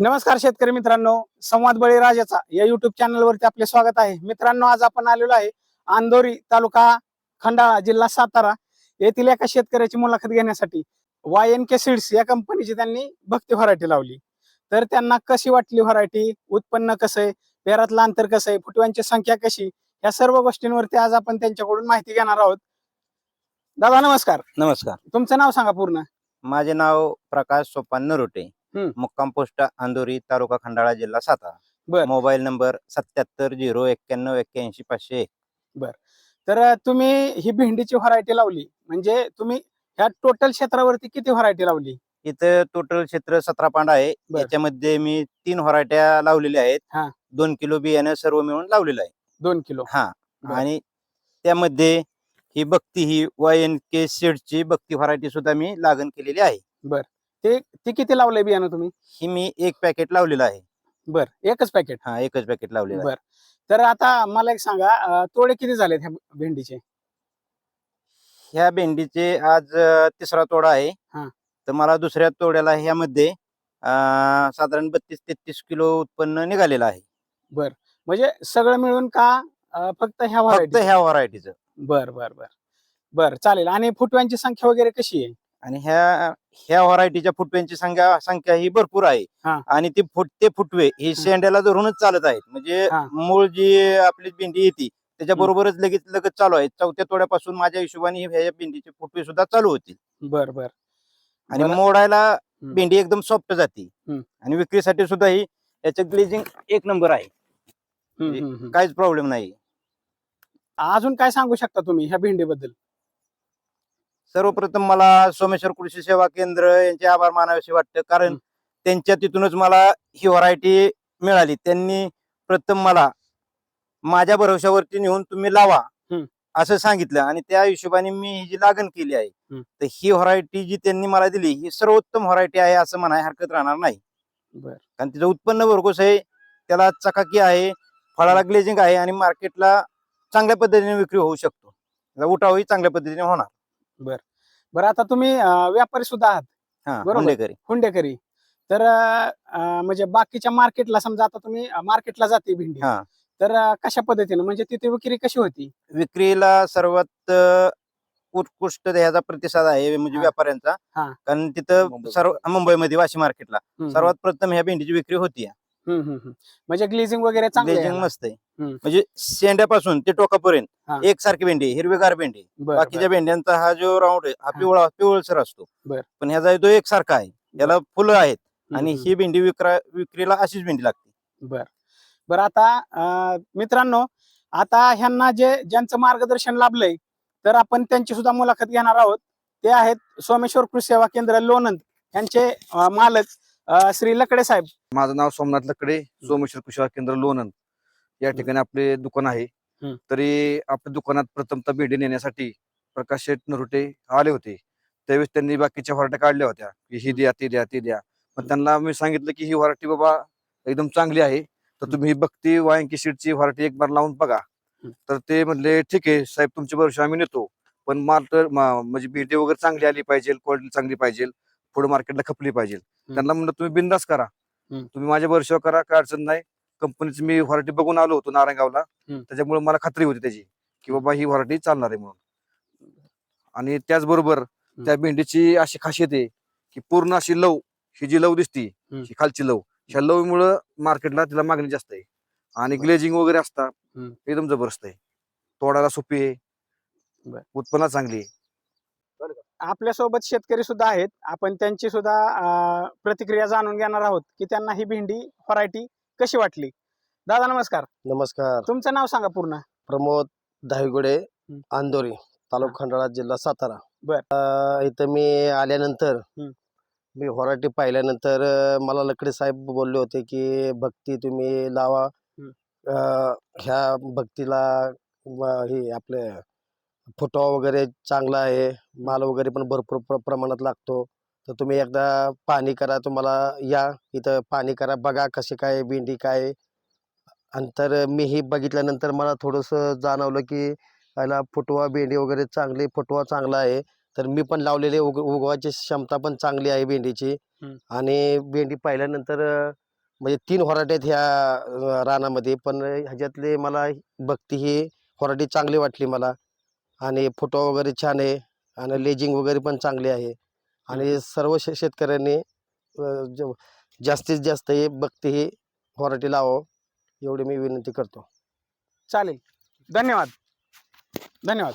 नमस्कार शेतकरी मित्रांनो संवाद बळीराजाचा या युट्यूब चॅनलवरती आपले स्वागत आहे. मित्रांनो आज आपण आलेलो आहे अंदोरी तालुका खंडाळा जिल्हा सातारा येथील एका शेतकऱ्याची मुलाखत घेण्यासाठी. वाय एन के सीड्स या कंपनीची त्यांनी भक्ती व्हरायटी लावली. तर त्यांना कशी वाटली व्हरायटी उत्पन्न कसं आहे? पेरातलं अंतर कसं आहे? फुटव्यांची संख्या कशी? या सर्व गोष्टींवरती आज आपण त्यांच्याकडून माहिती घेणार आहोत. दादा नमस्कार. नमस्कार. तुमचं नाव सांगा पूर्ण. माझे नाव प्रकाश सोपान नरोटे. हम्म. मुक्काम पोस्ट अंदोरी तालुका खंडाळा जिल्हा बर. सातारा मोबाईल नंबर सत्याहत्तर झिरो एक्क्याण्णव एक्क्याऐंशी पाचशे एक. तर अं, तुम्ही ही भेंडीची व्हरायटी लावली. म्हणजे तुम्ही ह्या टोटल क्षेत्रावरती किती व्हरायटी लावली? इथं टोटल क्षेत्र सतरा पांड आहे. बर. याच्यामध्ये मी तीन व्हरायट्या लावलेल्या हा. आहेत दोन किलो बियाणं सर्व मिळून लावलेलं आहे. दोन किलो. हा. बर. आणि त्यामध्ये ही भक्ती ही वाय एन के ची भक्ती व्हरायटी सुद्धा मी लागण केलेली आहे. ते ते किती लावलंय बियाणं तुम्ही? ही मी एक पॅकेट लावलेलं आहे. बर एकच पॅकेट हा एकच पॅकेट लावलेलं आहे. बर. तर आता मला एक सांगा अं, तोडे किती झालेत ह्या भेंडीचे? ह्या भेंडीचे आज अ, तिसरा तोडा आहे. हा. तर मला दुसऱ्या तोड्याला ह्यामध्ये अ, साधारण बत्तीस तेहतीस किलो उत्पन्न निघालेलं आहे. म्हणजे सगळं मिळून का अं, फक्त ह्या फक्त व्हरायटी ह्या व्हरायटीचं बर बर बर. बर चालेल. आणि फुटव्यांची संख्या वगैरे कशी आहे? आणि ह्या ह्या व्हरायटीच्या फुटव्यांची संख्या संख्या ही भरपूर आहे हा. आणि ती फुट ते फुटवे ही शेंड्याला धरूनच चालत आहेत म्हणजे हा. मूळ जी आपली भेंडी येते त्याच्या बरोबरच लगेच लगेच चालू आहे चौथ्या तोड्यापासून माझ्या हिशोबाने ह्या भेंडीचे फुटवे सुद्धा चालू होतील बर बर आणि बरं. मोडायला. भेंडी एकदम सॉफ्ट जाते हम्म. आणि विक्रीसाठी सुद्धा ही याचं ग्लेजिंग एक नंबर आहे हम्म, हम्म, हम्म. काहीच प्रॉब्लेम नाही अजून काय सांगू शकता तुम्ही ह्या भेंडीबद्दल सर्वप्रथम मला सोमेश्वर कृषी सेवा केंद्र यांचे आभार मानावेसे वाटतं. कारण. त्यांच्या तिथूनच मला ही व्हरायटी मिळाली. त्यांनी प्रथम मला माझ्या भरोशावरती नेऊन तुम्ही लावा. असं सांगितलं. आणि त्या हिशोबाने मी ही जी लागण केली आहे. तर ही व्हरायटी जी त्यांनी मला दिली ही सर्वोत्तम व्हरायटी आहे असं म्हणाय हरकत राहणार नाही. कारण तिचं उत्पन्न भरघोस आहे त्याला चकाकी आहे फळाला ग्लेजिंग आहे आणि मार्केटला चांगल्या पद्धतीने विक्री होऊ शकतो. उठावही चांगल्या पद्धतीने होणार. बरं. आता तुम्ही अं, व्यापारी सुद्धा आहात. हा बरोबर. हुंडेकरी. हुंडेकरी. तर अं, म्हणजे बाकीच्या मार्केटला समजा आता तुम्ही मार्केटला जाते भेंडी. हा. तर अं, कशा पद्धतीने? म्हणजे तिथे विक्री कशी होती? विक्रीला सर्वात अ, उत्कृष्ट ह्याचा प्रतिसाद आहे म्हणजे हा. व्यापाऱ्यांचा. हा. कारण तिथं. सर्व मुंबईमध्ये वाशी मार्केटला. हम्म, सर्वात प्रथम ह्या भेंडीची विक्री होती हम्म, हम्म, हम्म. म्हणजे ग्लेझिंग वगैरे चांगलं आहे ग्लेजिंग याला. मस्त आहे हम्म. म्हणजे शेंड्यापासून ते टोकापर्यंत हा. एक सारखी भेंडी आहे, हिरवीगार भेंडी आहे. बरं, बाकीच्या भेंड्यांचा हा जो राऊंड आहे हा हा. पिवळा पिवळसर असतो बर. पण ह्याचा तो एक सारखा आहे याला फुलं आहेत बरं. आणि हम्म, ही भेंडी विक्रा विक्रीला अशीच भेंडी लागते बर बर आता अं, मित्रांनो आता ह्यांना जे ज्यांचं मार्गदर्शन लाभलंय तर आपण त्यांची सुद्धा मुलाखत घेणार आहोत ते आहेत सोमेश्वर कृषी सेवा केंद्र लोणंद यांचे अं, मालक अं, श्री लकडे साहेब माझं नाव सोमनाथ लकडे सोमेश्वर कुशवा केंद्र लोणंद. या ठिकाणी आपले दुकान आहे. तरी आपल्या दुकानात प्रथमतः भेंडी नेण्यासाठी प्रकाश शेठ नरुटे आले होते. त्यावेळेस त्यांनी बाकीच्या व्हरायट्या काढल्या होत्या. की ही द्या ती द्या ती द्या. पण त्यांना मी सांगितलं की ही व्हरायटी बाबा एकदम चांगली आहे. तर तुम्ही ही बघती वायंकी शीटची व्हरायटी एक बार लावून बघा. तर ते म्हणले ठीक आहे साहेब तुमच्या भरोशा आम्ही नेतो. पण माल तर म्हणजे भेंडी वगैरे चांगली आली पाहिजे क्वालिटी चांगली पाहिजे पुढे मार्केटला खपली पाहिजे. त्यांना म्हणलं तुम्ही बिंदास करा. हम्म. तुम्ही माझ्या भरोशावर करा काय अडचण नाही कंपनीची मी व्हरायटी बघून आलो होतो नारायणगावला हम्म. त्याच्यामुळे मला खात्री होती त्याची की बाबा ही व्हरायटी चालणार आहे म्हणून आणि त्याचबरोबर त्या भेंडीची अशी खासियत आहे की पूर्ण अशी लव ही जी लव दिसती हम्म. ही खालची लव ह्या लवमुळं मार्केटला तिला मागणी जास्त आहे आणि ग्लेजिंग वगैरे असतात हम्म. एकदम जबरदस्त आहे तोडायला सोपी आहे बर. उत्पन्न चांगली आहे आपल्यासोबत शेतकरी सुद्धा आहेत. आपण त्यांची सुद्धा प्रतिक्रिया जाणून घेणार आहोत की त्यांना ही भेंडी व्हरायटी कशी वाटली? दादा नमस्कार. नमस्कार. तुमचं नाव सांगा पूर्ण. प्रमोद दहिगुडे हं. अंदोरी तालुका खंडाळा जिल्हा सातारा. बर. इथं मी आल्यानंतर. मी व्हरायटी पाहिल्यानंतर मला लकडे साहेब बोलले होते की भक्ती तुम्ही लावा. ह्या भक्तीला हे आपले फुटवा वगैरे चांगला आहे माल वगैरे पण भरपूर प्र- प्रमाणात लागतो. तर तुम्ही एकदा पाणी करा तुम्हाला या इथं पाणी करा बघा कशी काय भेंडी काय आहे. आणि तर मी हे बघितल्यानंतर मला थोडंसं जाणवलं की याला फुटवा भेंडी वगैरे चांगली फुटवा चांगला आहे. तर मी पण लावलेले उग उगवायची क्षमता पण चांगली आहे भेंडीची. आणि भेंडी पाहिल्यानंतर म्हणजे तीन व्हरायटी आहेत ह्या रानामध्ये. पण ह्याच्यातले मला बघती ही व्हरायटी चांगली वाटली मला. आणि फोटो वगैरे छान आहे आणि लेजिंग वगैरे पण चांगली आहे. आणि सर्व शे शेतकऱ्यांनी अं, ज- जास्तीत जास्त हे बघती ही व्हरायटी लावावं एवढी मी विनंती करतो. चालेल. धन्यवाद. धन्यवाद.